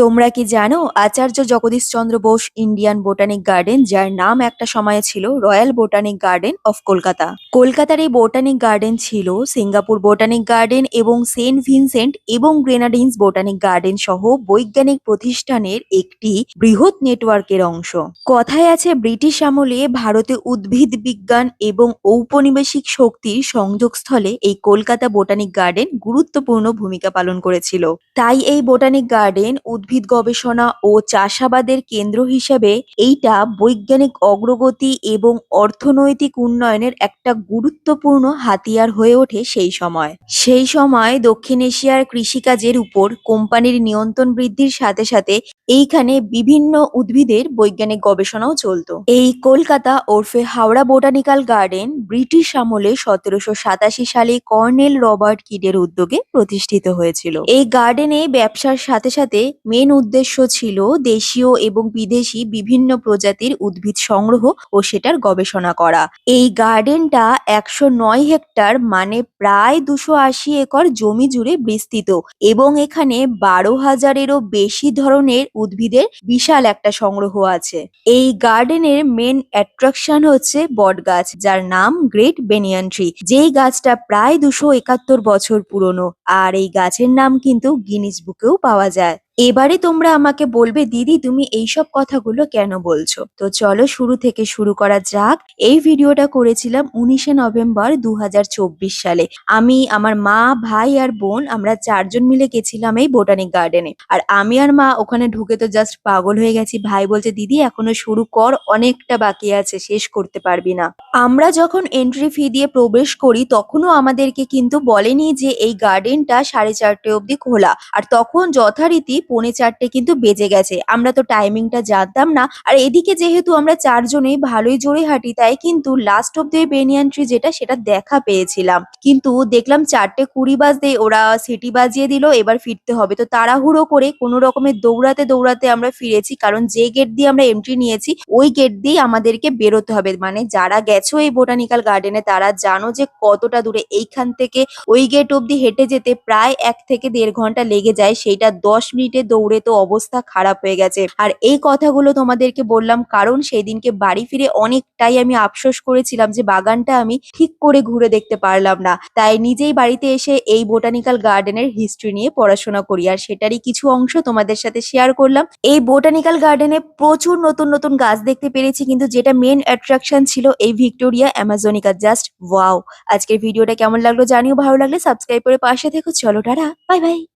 তোমরা কি জানো, Acharya Jagadish Chandra Bose Indian botanic garden, যার নাম একটা সময়ে ছিল royal botanic garden of Kolkata. কলকাতার এই বোটানিক গার্ডেন ছিল সিঙ্গাপুর বোটানিক গার্ডেন এবং সেন্ট ভিনসেন্ট এবং গ্রেনাডিন্স বোটানিক গার্ডেন সহ বৈজ্ঞানিক প্রতিষ্ঠানের একটি বৃহৎ নেটওয়ার্কের অংশ। কথায় আছে, ব্রিটিশ আমলে ভারতে উদ্ভিদ বিজ্ঞান এবং ঔপনিবেশিক শক্তির সংযোগস্থলে এই কলকাতা বোটানিক গার্ডেন গুরুত্বপূর্ণ ভূমিকা পালন করেছিল। তাই এই বোটানিক গার্ডেন উদ্ভিদ গবেষণা ও চাষাবাদের কেন্দ্র হিসেবে এইটা বৈজ্ঞানিক অগ্রগতি এবং অর্থনৈতিক উন্নয়নের একটা গুরুত্বপূর্ণ হাতিয়ার হয়ে ওঠে সেই সময়। সেই সময় দক্ষিণ এশিয়ার কৃষিকাজের উপর কোম্পানির নিয়ন্ত্রণ বৃদ্ধির সাথে সাথে এইখানে বিভিন্ন উদ্ভিদের বৈজ্ঞানিক গবেষণাও চলতো। এই কলকাতা ওরফে হাওড়া বোটানিক্যাল গার্ডেন ব্রিটিশ আমলে সতেরোশো সাতাশি সালে কর্নেল রবার্ট কিডের উদ্যোগে প্রতিষ্ঠিত হয়েছিল। এই গার্ডেনে ব্যবসার সাথে সাথে মেন উদ্দেশ্য ছিল দেশীয় এবং বিদেশি বিভিন্ন প্রজাতির উদ্ভিদ সংগ্রহ ও সেটার গবেষণা করা। এই গার্ডেনটা একশো নয় হেক্টর মানে প্রায় দুশো আশি একর জমি জুড়ে বিস্তৃত এবং এখানে বারো হাজারেরও বেশি ধরনের উদ্ভিদের বিশাল একটা সংগ্রহ আছে। এই গার্ডেনের মেন অ্যাট্রাকশন হচ্ছে বটগাছ যার নাম গ্রেট বেনিয়ান ট্রি, যেই গাছটা প্রায় দুশো একাত্তর বছর পুরনো। আর এই গাছের নাম কিন্তু গিনিস বুকেও পাওয়া যায়। এবারে তোমরা আমাকে বলবে, দিদি, তুমি এইসব কথাগুলো কেন বলছো? তো চলো শুরু থেকে শুরু করা যাক। এই ভিডিওটা করেছিলাম উনিশে নভেম্বর দু হাজার চব্বিশ সালে। আমি, আমার মা, ভাই আর বোন, আমরা চারজন মিলে গেছিলাম এই বোটানিক গার্ডেনে। আর আমি আর মা ওখানে ঢুকে তো জাস্ট পাগল হয়ে গেছি। ভাই বলছে, দিদি, এখনও শুরু কর, অনেকটা বাকি আছে, শেষ করতে পারবি না। আমরা যখন এন্ট্রি ফি দিয়ে প্রবেশ করি, তখনও আমাদেরকে কিন্তু বলেনি যে এই গার্ডেনটা সাড়ে চারটে অবধি খোলা। আর তখন যথারীতি পৌনে চারটে কিন্তু বেজে গেছে। আমরা তো টাইমিংটা জানতাম না। আর এদিকে যেহেতু আমরা চারজনেই ভালোই জোরে হাঁটি, তাই কিন্তু last of the banyan tree যেটা, সেটা দেখা পেয়েছিলাম। কিন্তু দেখলাম চারটে কুড়ি বাজতে ওরা সিটি বাজিয়ে দিল, এবার ফিরতে হবে। তো তাড়াহুড়ো করে কোনো রকমের দৌড়াতে দৌড়াতে আমরা ফিরেছি, কারণ যে গেট দিয়ে আমরা এন্ট্রি নিয়েছি, ওই গেট দিয়ে আমাদেরকে বেরোতে হবে। মানে যারা গেছো এই বোটানিক্যাল গার্ডেনে তারা জানো যে কতটা দূরে। এইখান থেকে ওই গেট অবধি হেঁটে যেতে প্রায় এক থেকে দেড় ঘণ্টা লেগে যায়। সেইটা দশ মিনিটে দৌড়ে তো অবস্থা খারাপ হয়ে গেছে। আর এই কথাগুলো তোমাদেরকে বললাম কারণ সেই দিনকে বাড়ি ফিরে অনেকটাই আমি আফসোস করেছিলাম যে বাগানটা আমি ঠিক করে ঘুরে দেখতে পারলাম না। তাই নিজেই বাড়িতে এসে এই বোটানিক্যাল গার্ডেনের হিস্ট্রি নিয়ে পড়াশোনা করি। আর সেটারই কিছু অংশ তোমাদের সাথে শেয়ার করলাম। এই বোটানিক্যাল গার্ডেনে প্রচুর নতুন নতুন গাছ দেখতে পেরেছি, কিন্তু যেটা মেন অ্যাট্রাকশন ছিল এই ভিক্টোরিয়া অ্যামাজনিকা। Just wow! আজকের ভিডিওটা কেমন লাগল জানিও ভালো লাগলে সাবস্ক্রাইব করে পাশে থেকো। চলো, টাটা! Bye bye!